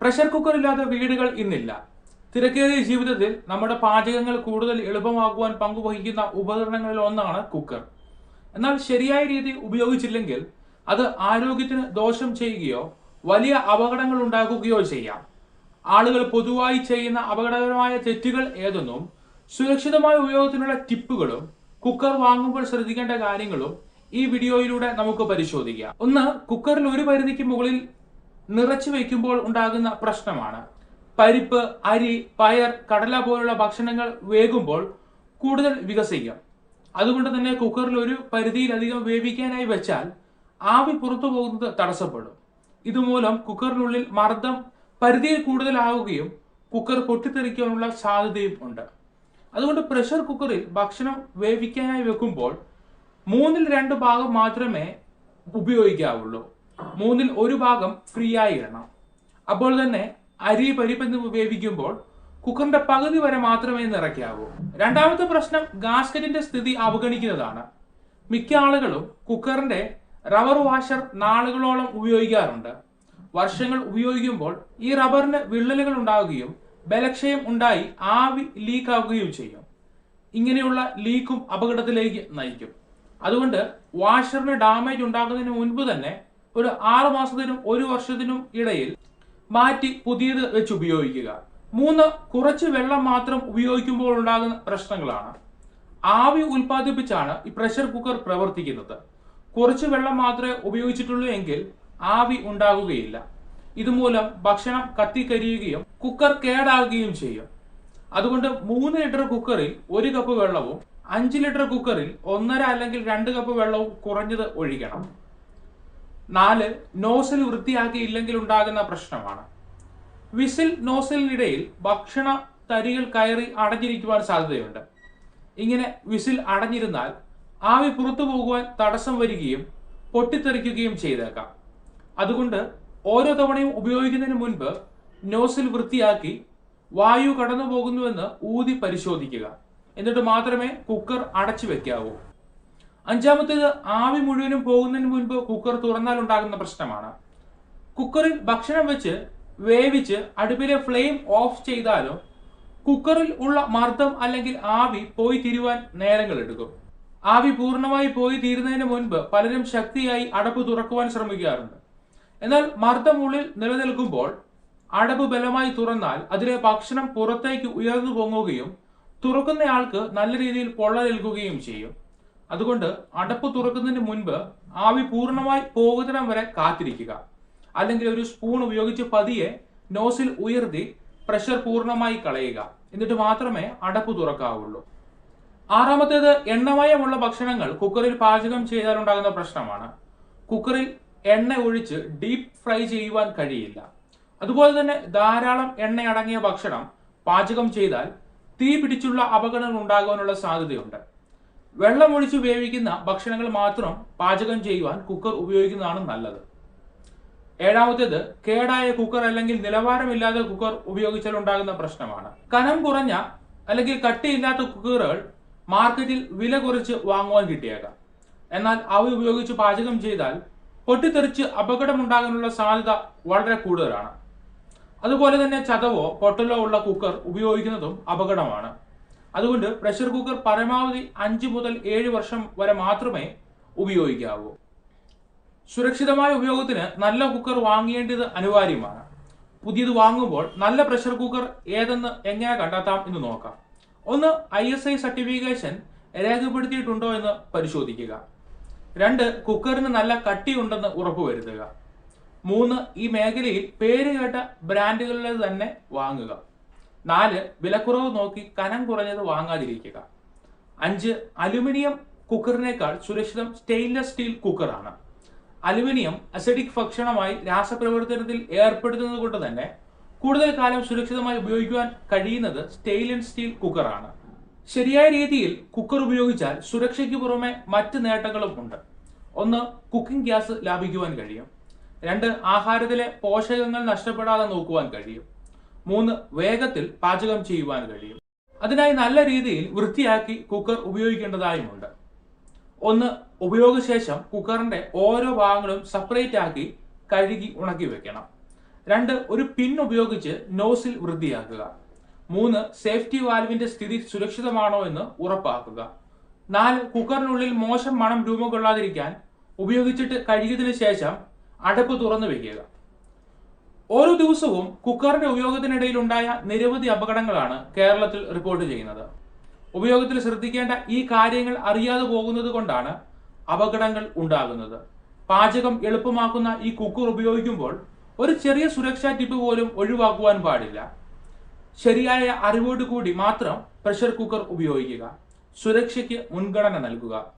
Pressure cooker ഇല്ലാത്ത വീടുകൾ ഇന്നില്ല. തിരക്കേറിയ ജീവിതത്തിൽ നമ്മുടെ പാചകങ്ങൾ കൂടുതൽ എളുപ്പമാക്കുവാൻ പങ്കുവഹിക്കുന്ന ഉപകരണങ്ങളിൽ ഒന്നാണ് കുക്കർ എന്നാൽ ശരിയായ രീതിയിൽ ഉപയോഗിച്ചില്ലെങ്കിൽ അത് ആരോഗ്യത്തിന് ദോഷം ചെയ്യുകയോ വലിയ അപകടങ്ങൾ ഉണ്ടാക്കുകയോ ചെയ്യാം. ആളുകൾ പൊതുവായി ചെയ്യുന്ന അപകടകരമായ തെറ്റുകൾ ഏതെന്നും സുരക്ഷിതമായ ഉപയോഗത്തിനുള്ള ടിപ്പുകളും കുക്കർ വാങ്ങുമ്പോൾ ശ്രദ്ധിക്കേണ്ട കാര്യങ്ങളും ഈ വീഡിയോയിലൂടെ നമുക്ക് പരിശോധിക്കാം. ഒന്ന് കുക്കറിൽ ഒരു പരിധിക്ക് മുകളിൽ നിറച്ചു വയ്ക്കുമ്പോൾ ഉണ്ടാകുന്ന പ്രശ്നമാണ്. പരിപ്പ് അരി പയർ കടല പോലുള്ള ഭക്ഷണങ്ങൾ വേകുമ്പോൾ കൂടുതൽ വികസിക്കും. അതുകൊണ്ട് തന്നെ കുക്കറിൽ ഒരു പരിധിയിലധികം വേവിക്കാനായി വെച്ചാൽ ആവി പുറത്തു പോകുന്നത് തടസ്സപ്പെടും. ഇതുമൂലം കുക്കറിനുള്ളിൽ മർദ്ദം പരിധിയിൽ കൂടുതലാവുകയും കുക്കർ പൊട്ടിത്തെറിക്കാനുള്ള സാധ്യതയും ഉണ്ട്. അതുകൊണ്ട് പ്രഷർ കുക്കറിൽ ഭക്ഷണം വേവിക്കാനായി വെക്കുമ്പോൾ മൂന്നിൽ രണ്ട് ഭാഗം മാത്രമേ ഉപയോഗിക്കാവുള്ളൂ. മൂന്നിൽ ഒരു ഭാഗം ഫ്രീ ആയി ഇടണം അപ്പോൾ തന്നെ അരി പരിപ്പെന്ന് ഉപയോഗിക്കുമ്പോൾ കുക്കറിന്റെ പകുതി വരെ മാത്രമേ നിറയ്ക്കാവൂ. രണ്ടാമത്തെ പ്രശ്നം ഗാസ്കറ്റിന്റെ സ്ഥിതി അവഗണിക്കുന്നതാണ്. മിക്ക ആളുകളും കുക്കറിന്റെ റബ്ബർ വാഷർ നാളുകളോളം ഉപയോഗിക്കാറുണ്ട്. വർഷങ്ങൾ ഉപയോഗിക്കുമ്പോൾ ഈ റബ്ബറിന് വിള്ളലുകൾ ഉണ്ടാവുകയും ബലക്ഷയം ഉണ്ടായി ആവി ലീക്ക് ആവുകയും ചെയ്യും. ഇങ്ങനെയുള്ള ലീക്കും അപകടത്തിലേക്ക് നയിക്കും. അതുകൊണ്ട് വാഷറിന് ഡാമേജ് ഉണ്ടാകുന്നതിന് മുൻപ് തന്നെ ഒരു ആറു മാസത്തിനും ഒരു വർഷത്തിനും ഇടയിൽ മാറ്റി പുതിയത് വെച്ച് ഉപയോഗിക്കുക. മൂന്ന് കുറച്ച് വെള്ളം മാത്രം ഉപയോഗിക്കുമ്പോൾ ഉണ്ടാകുന്ന പ്രശ്നങ്ങളാണ്. ആവി ഉൽപ്പാദിപ്പിച്ചാണ് ഈ പ്രഷർ കുക്കർ പ്രവർത്തിക്കുന്നത്. കുറച്ച് വെള്ളം മാത്രമേ ഉപയോഗിച്ചിട്ടുള്ളൂ എങ്കിൽ ആവി ഉണ്ടാകുകയില്ല. ഇതുമൂലം ഭക്ഷണം കത്തിക്കരിയുകയും കുക്കർ കേടാകുകയും ചെയ്യും. അതുകൊണ്ട് മൂന്ന് ലിറ്റർ കുക്കറിൽ ഒരു കപ്പ് വെള്ളവും അഞ്ച് ലിറ്റർ കുക്കറിൽ ഒന്നര അല്ലെങ്കിൽ രണ്ട് കപ്പ് വെള്ളവും കുറഞ്ഞത് ഒഴിക്കണം. നാല് നോസൽ വൃത്തിയാക്കിയില്ലെങ്കിൽ ഉണ്ടാകുന്ന പ്രശ്നമാണ്. വിസിൽ നോസലിനിടയിൽ ഭക്ഷണ തരികൾ കയറി അടഞ്ഞിരിക്കുവാൻ സാധ്യതയുണ്ട്. ഇങ്ങനെ വിസിൽ അടഞ്ഞിരുന്നാൽ ആവി പുറത്തു പോകുവാൻ തടസ്സം വരികയും പൊട്ടിത്തെറിക്കുകയും ചെയ്തേക്കാം. അതുകൊണ്ട് ഓരോ തവണയും ഉപയോഗിക്കുന്നതിന് മുൻപ് നോസിൽ വൃത്തിയാക്കി വായു കടന്നു പോകുന്നുവെന്ന് ഊതി പരിശോധിക്കുക. എന്നിട്ട് മാത്രമേ കുക്കർ അടച്ചു വെക്കാവൂ. അഞ്ചാമത്തേത് ആവി മുഴുവനും പോകുന്നതിന് മുൻപ് കുക്കർ തുറന്നാൽ ഉണ്ടാകുന്ന പ്രശ്നമാണ്. കുക്കറിൽ ഭക്ഷണം വെച്ച് വേവിച്ച് അടുപ്പിലെ ഫ്ലെയിം ഓഫ് ചെയ്താലോ കുക്കറിൽ ഉള്ള മർദ്ദം അല്ലെങ്കിൽ ആവി പോയി തീരുവാൻ നേരങ്ങൾ എടുക്കും. ആവി പൂർണമായി പോയി തീരുന്നതിന് മുൻപ് പലരും ശക്തിയായി അടപ്പ് തുറക്കുവാൻ ശ്രമിക്കാറുണ്ട്. എന്നാൽ മർദ്ദം ഉള്ളിൽ നിലനിൽക്കുമ്പോൾ അടപ്പ് ബലമായി തുറന്നാൽ അതിലെ ഭക്ഷണം പുറത്തേക്ക് ഉയർന്നു പൊങ്ങുകയും തുറക്കുന്നയാൾക്ക് നല്ല രീതിയിൽ പൊള്ളലേൽക്കുകയും ചെയ്യും. അതുകൊണ്ട് അടപ്പ് തുറക്കുന്നതിന് മുൻപ് ആവി പൂർണമായി പോകുന്നിടം വരെ കാത്തിരിക്കുക. അല്ലെങ്കിൽ ഒരു സ്പൂൺ ഉപയോഗിച്ച് പതിയെ നോസിൽ ഉയർത്തി പ്രഷർ പൂർണമായി കളയുക. എന്നിട്ട് മാത്രമേ അടപ്പ് തുറക്കാവുള്ളൂ. ആറാമത്തേത് എണ്ണമയമുള്ള ഭക്ഷണങ്ങൾ കുക്കറിൽ പാചകം ചെയ്താലുണ്ടാകുന്ന പ്രശ്നമാണ്. കുക്കറിൽ എണ്ണ ഒഴിച്ച് ഡീപ് ഫ്രൈ ചെയ്യുവാൻ കഴിയില്ല. അതുപോലെ തന്നെ ധാരാളം എണ്ണ അടങ്ങിയ ഭക്ഷണം പാചകം ചെയ്താൽ തീ പിടിച്ചുള്ള അപകടങ്ങൾ ഉണ്ടാകാനുള്ള സാധ്യതയുണ്ട്. വെള്ളം ഒഴിച്ച് വേവിക്കുന്ന ഭക്ഷണങ്ങൾ മാത്രം പാചകം ചെയ്യുവാൻ കുക്കർ ഉപയോഗിക്കുന്നതാണ് നല്ലത്. ഏഴാമത്തേത് കേടായ കുക്കർ അല്ലെങ്കിൽ നിലവാരമില്ലാത്ത കുക്കർ ഉപയോഗിച്ചാൽ ഉണ്ടാകുന്ന പ്രശ്നമാണ്. കനം കുറഞ്ഞ അല്ലെങ്കിൽ കട്ടിയില്ലാത്ത കുക്കറുകൾ മാർക്കറ്റിൽ വില കുറച്ച് വാങ്ങുവാൻ കിട്ടിയേക്കാം. എന്നാൽ അവ ഉപയോഗിച്ച് പാചകം ചെയ്താൽ പൊട്ടിത്തെറിച്ച് അപകടമുണ്ടാകാനുള്ള സാധ്യത വളരെ കൂടുതലാണ്. അതുപോലെ തന്നെ ചതവോ പൊട്ടലോ ഉള്ള കുക്കർ ഉപയോഗിക്കുന്നതും അപകടമാണ്. അതുകൊണ്ട് പ്രഷർ കുക്കർ പരമാവധി അഞ്ച് മുതൽ ഏഴ് വർഷം വരെ മാത്രമേ ഉപയോഗിക്കാവൂ. സുരക്ഷിതമായ ഉപയോഗത്തിന് നല്ല കുക്കർ വാങ്ങേണ്ടത് അനിവാര്യമാണ്. പുതിയത് വാങ്ങുമ്പോൾ നല്ല പ്രഷർ കുക്കർ ഏതെന്ന് എങ്ങനെ കണ്ടെത്താം എന്ന് നോക്കാം. ഒന്ന് ഐ എസ് ഐ സർട്ടിഫിക്കേഷൻ രേഖപ്പെടുത്തിയിട്ടുണ്ടോ എന്ന് പരിശോധിക്കുക. രണ്ട് കുക്കറിന് നല്ല കട്ടിയുണ്ടെന്ന് ഉറപ്പുവരുത്തുക. മൂന്ന് ഈ മേഖലയിൽ പേര് കേട്ട ബ്രാൻഡുകളിൽ തന്നെ വാങ്ങുക. നാല് വിലക്കുറവ് നോക്കി കനം കുറഞ്ഞത് വാങ്ങാതിരിക്കുക. അഞ്ച് അലുമിനിയം കുക്കറിനേക്കാൾ സുരക്ഷിതം സ്റ്റെയിൻലെസ് സ്റ്റീൽ കുക്കറാണ്. അലുമിനിയം അസിഡിക് ഭക്ഷണമായി രാസപ്രവർത്തനത്തിൽ ഏർപ്പെടുത്തുന്നത് കൊണ്ട് തന്നെ കൂടുതൽ കാലം സുരക്ഷിതമായി ഉപയോഗിക്കുവാൻ കഴിയുന്നത് സ്റ്റെയിൻലെസ് സ്റ്റീൽ കുക്കറാണ്. ശരിയായ രീതിയിൽ കുക്കർ ഉപയോഗിച്ചാൽ സുരക്ഷയ്ക്ക് പുറമെ മറ്റ് നേട്ടങ്ങളും ഉണ്ട്. ഒന്ന് കുക്കിംഗ് ഗ്യാസ് ലാഭിക്കുവാൻ കഴിയും. രണ്ട് ആഹാരത്തിലെ പോഷകങ്ങൾ നഷ്ടപ്പെടാതെ നോക്കുവാൻ കഴിയും. മൂന്ന് വേഗത്തിൽ പാചകം ചെയ്യുവാൻ കഴിയും. അതിനായി നല്ല രീതിയിൽ വൃത്തിയാക്കി കുക്കർ ഉപയോഗിക്കേണ്ടതായുമുണ്ട്. ഒന്ന് ഉപയോഗശേഷം കുക്കറിന്റെ ഓരോ ഭാഗങ്ങളും സെപ്പറേറ്റ് ആക്കി കഴുകി ഉണക്കി വെക്കണം. രണ്ട് ഒരു പിൻ ഉപയോഗിച്ച് നോസിൽ വൃത്തിയാക്കുക. മൂന്ന് സേഫ്റ്റി വാൽവിന്റെ സ്ഥിതി സുരക്ഷിതമാണോ എന്ന് ഉറപ്പാക്കുക. നാല് കുക്കറിനുള്ളിൽ മോശം മണം രൂപം കൊള്ളാതിരിക്കാൻ ഉപയോഗിച്ചിട്ട് കഴുകിയതിനു ശേഷം അടപ്പ് തുറന്നു വെക്കുക. ഓരോ ദിവസവും കുക്കറിന്റെ ഉപയോഗത്തിനിടയിൽ ഉണ്ടായ നിരവധി അപകടങ്ങളാണ് കേരളത്തിൽ റിപ്പോർട്ട് ചെയ്യുന്നത്. ഉപയോഗത്തിൽ ശ്രദ്ധിക്കേണ്ട ഈ കാര്യങ്ങൾ അറിയാതെ പോകുന്നത് കൊണ്ടാണ് അപകടങ്ങൾ ഉണ്ടാകുന്നത്. പാചകം എളുപ്പമാക്കുന്ന ഈ കുക്കർ ഉപയോഗിക്കുമ്പോൾ ഒരു ചെറിയ സുരക്ഷാ ടിപ്പ് പോലും ഒഴിവാക്കുവാൻ പാടില്ല. ശരിയായ അറിവോട് കൂടി മാത്രം പ്രഷർ കുക്കർ ഉപയോഗിക്കുക. സുരക്ഷയ്ക്ക് മുൻഗണന നൽകുക.